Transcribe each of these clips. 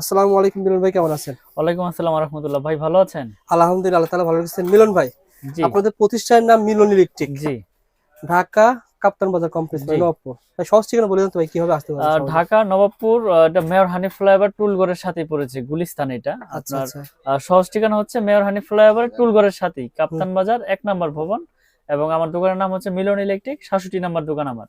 আসসালামু আলাইকুম মিলন ভাই কেমন আছেন? ওয়ালাইকুম আসসালাম রহমতুল্লাহ ভাই ভালো আছেন? আলহামদুলিল্লাহ তাআলা ভালো রেখেছেন। মিলন ভাই জি। আপনাদের প্রতিষ্ঠানের নাম মিলন ইলেকট্রিক। জি। ঢাকা কাপ্তান বাজার কমপ্লেক্স জি। নবপুর ভাই সহজ ঠিকানা বলে দেন তো ভাই কীভাবে আসতে পারবেন? ঢাকা নবাবপুর এটা মেয়র হানি ফ্লাইওভার টুলগড়ের সাথেই পড়েছে গুলিস্তান এটা। আচ্ছা আপনার আচ্ছা। সহজ ঠিকানা হচ্ছে মেয়র হানি ফ্লাইওভার টুলগড়ের সাথেই কাপ্তান বাজার এক নম্বর ভবন। এবং আমার দোকানের নাম হচ্ছে মিলন ইলেকট্রিক সাতষট্টি নাম্বার দোকান আমার।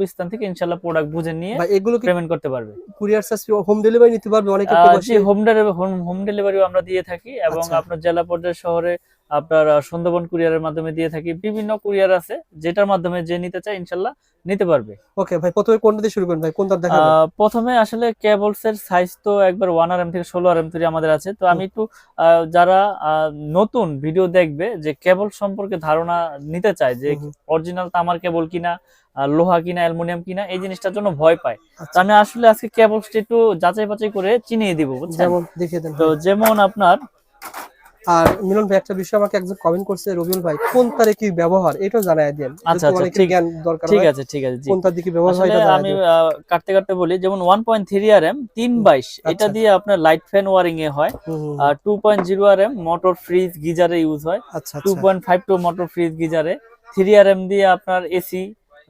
নিজ গন্তব্যস্থান থেকে প্রোডাক্ট বুঝে নিয়ে এগুলো পেমেন্ট করতে পারবে। কুরিয়ার হোম ডেলিভারি নিতে পারবে অনেকে প্রবাসী? হোম ডেলিভারি হোম ডেলিভারিও আমরা দিয়ে থাকি এবং আচ্ছা। আপনার জেলা পর্যায়ে শহরে আপনার সুন্দরবন কুরিয়ারের মাধ্যমে দিয়ে থাকি। বিভিন্ন কুরিয়ার আছে যেটার মাধ্যমে যে নিতে চায় ইনশাল্লাহ নিতে পারবে। ওকে ভাই প্রথমে কোনটা দিয়ে শুরু করেন ভাই? কোনটা দেখাবেন? প্রথমে আসলে কেবলস এর সাইজ তো একবার ওয়ান আর এম থেকে ষোলো আর এম তৈরি আমাদের আছে। তো আমি একটু যারা নতুন ভিডিও দেখবে যে কেবল সম্পর্কে ধারণা নিতে চায় যে। অরিজিনাল তামার কেবল কিনা লোহা কিনা অ্যালুমিনিয়াম কিনা এই জিনিসটার জন্য ভয় পায়। আমি আসলে আজকে কেবলসটা একটু যাচাই বাছাই করে চিনিয়ে দিব বুঝছেন? যেমন দেখিয়ে দেন তো যেমন আপনার আর মিলন ভাই একটা বিষয় আমাকে একজন কমেন্ট করছে রবিউল ভাই কোন তারে কি ব্যবহার? এটাও জানাই দেন। আচ্ছা, আচ্ছা, ঠিক- জ্ঞান দরকার ঠিক আছে ঠিক আছে কোন তার দিকে ব্যবহার হয় এটা আমি কাটতে কাটতে বলি যেমন one point three R M তিন বাইশ এটা আচ্ছা। দিয়ে আপনার লাইট ফ্যান ওয়ারিং এ হয় আর two point zero R M motor fridge গিজারে use হয়। আচ্ছা টু আচ্ছা point five two motor fridge গিজারে। Three R M দিয়ে আপনার এসি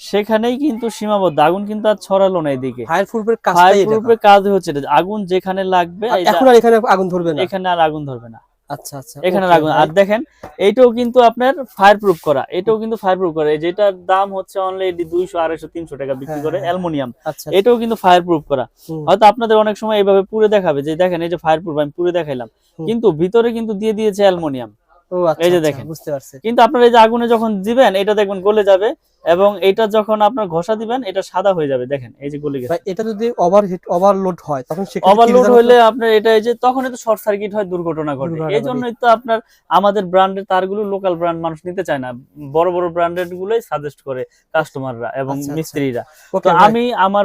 সেখানেই কিন্তু সীমাবদ্ধ আগুন কিন্তু আর ছড়ালো না এদিকে। ফায়ার প্রুফের ফায়ার প্রুফের কাজ হচ্ছে আগুন যেখানে লাগবে এখন আর এখানে আগুন ধরবে না? এখানে আর আগুন ধরবে না। আচ্ছা আচ্ছা এখানে আর দেখেন এইটাও কিন্তু আপনার ফায়ার প্রুফ করা। এটাও কিন্তু ফায়ার প্রুফ করা যেটার দাম হচ্ছে অনলি দুইশো আড়াইশো তিনশো টাকা বিক্রি হ্যাঁ, করে হ্যাঁ, আচ্ছা এটাও কিন্তু ফায়ার প্রুফ করা হয়তো আপনাদের অনেক সময় এইভাবে পুরে দেখাবে যে দেখেন এই যে ফায়ার প্রুফ আমি পুরে দেখাইলাম। কিন্তু ভিতরে কিন্তু দিয়ে দিয়েছে অ্যালুমিনিয়াম। আচ্ছা এই যে আচ্ছা, দেখেন। বুঝতে পারছি। কিন্তু আপনার এই যে আগুনে যখন দিবেন এটা দেখবেন গলে যাবে এবং এটা যখন আপনার ঘষা দিবেন এটা সাদা হয়ে যাবে। দেখেন এই যে গলে গেছে। এটা যদি ওভারহিট ওভারলোড হয় তখন ওভারলোড হলে আপনার এটা এই যে তখন তো শর্ট সার্কিট হয় দুর্ঘটনা ঘটে। এই জন্যই তো আপনার আমাদের ব্র্যান্ডের তারগুলো লোকাল ব্র্যান্ড মানুষ নিতে চায় না। বড় বড় ব্র্যান্ডেড গুলোই সাজেস্ট করে কাস্টমাররা এবং আচ্ছা, আচ্ছা। মিস্ত্রিরা। তো আমি আমার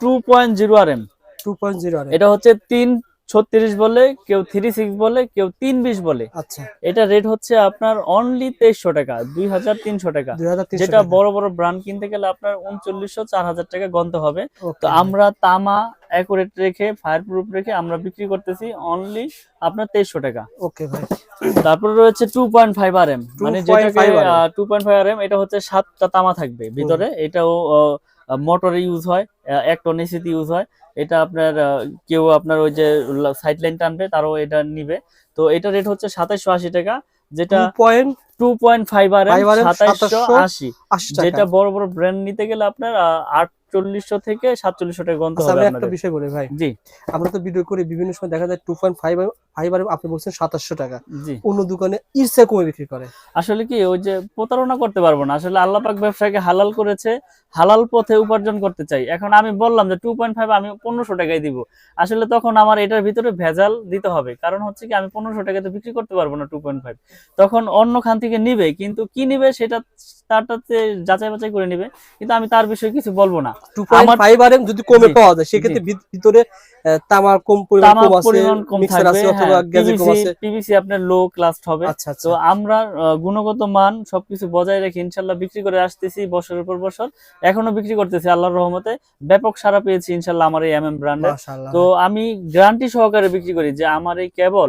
two point zero R M 2.0 আর এটা হচ্ছে তিন ছত্রিশ বলে কেউ থ্রি সিক্স বলে কেউ তিন বিশ বলে। আচ্ছা। এটা রেট হচ্ছে আপনার অনলি তেইশশো টাকা দুই হাজার তিনশো টাকা। যেটা বড় বড় ব্র্যান্ড কিনতে গেলে আপনার উনচল্লিশশো চার হাজার টাকা গন্তে হবে। তো আমরা তামা অ্যাকুরেট রেখে ফায়ার প্রুফ রেখে আমরা বিক্রি করতেছি অনলি আপনার তেইশশো টাকা। ওকে ভাই। তারপরে রয়েছে two point five R M মানে যেটাকে two point five R M এটা হচ্ছে সাতটা তামা থাকবে ভিতরে। এটাও মোটরে ইউজ হয় এক টন এসিতে ইউজ হয়। এটা আপনার কেউ আপনার ওই যে সাইড লাইন টানবে তারও এটা নিবে। তো এটা রেট হচ্ছে সাতাইশশো আশি টাকা যেটা 2.80 two point five R M 5 সাতাইশশো আশি। যেটা বড় বড় ব্র্যান্ড নিতে গেলে আপনার আটচল্লিশশো থেকে সাতচল্লিশশো টাকা গন্ত আচ্ছা হবে একটা বিষয় বলি ভাই। জি। আমরা তো ভিডিও করি বিভিন্ন সময় দেখা যায় 2.5 ফাইভ আর আপনি বলছেন 2700 টাকা। জি। অন্য দোকানে ইরসে কমে বিক্রি করে। আসলে কি ওই যে প্রতারণা করতে পারব না। আসলে আল্লাহ পাক ব্যবসাকে হালাল করেছে হালাল পথে উপার্জন করতে চাই। এখন আমি বললাম যে টু পয়েন্ট ফাইভ আমি পনেরোশো টাকায় দিব। আসলে তখন আমার এটার ভিতরে ভেজাল দিতে হবে। কারণ হচ্ছে কি আমি পনেরোশো টাকাতে বিক্রি করতে পারব না টু পয়েন্ট ফাইভ তখন অন্য খান থেকে নিবে কিন্তু কি নিবে সেটা তারটাতে যাচাই বাছাই করে নিবে। কিন্তু আমি তার বিষয়ে কিছু বলব না। 2.5 আর যদি কমে পাওয়া যায় সেক্ষেত্রে ভিতরে তামার কম পরিমাণ কম আছে মিক্সার আছে অথবা গ্যাজেট কম আছে। পিভিসি আপনার লো ক্লাস হবে। আচ্ছা আচ্ছা। তো আমরা গুণগত মান সবকিছু বজায় রেখে ইনশাল্লাহ বিক্রি করে আসতেছি বছরের পর বছর। এখনও বিক্রি করতেছি আল্লাহর রহমতে। ব্যাপক সারা পেয়েছি ইনশাল্লাহ আমার এই এম এম ব্র্যান্ডে তো আমি গ্যারান্টি সহকারে বিক্রি করি যে আমার এই কেবল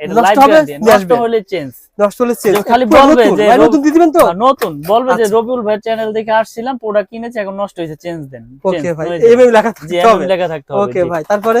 এটা নষ্ট গ্যারান্টি নষ্ট হলে চেঞ্জ নষ্ট হলে চেঞ্জ খালি বলবে যে নতুন দিয়ে দিবেন তো? নতুন। বলবে যে আচ্ছা। রবিউল ভাই চ্যানেল দেখে আসছিলাম প্রোডাক্ট কিনেছি এখন নষ্ট হয়েছে চেঞ্জ দেন। ওকে ভাই লেখা জি থাকতে হবে। লেখা থাকতে হবে ওকে ভাই তারপরে?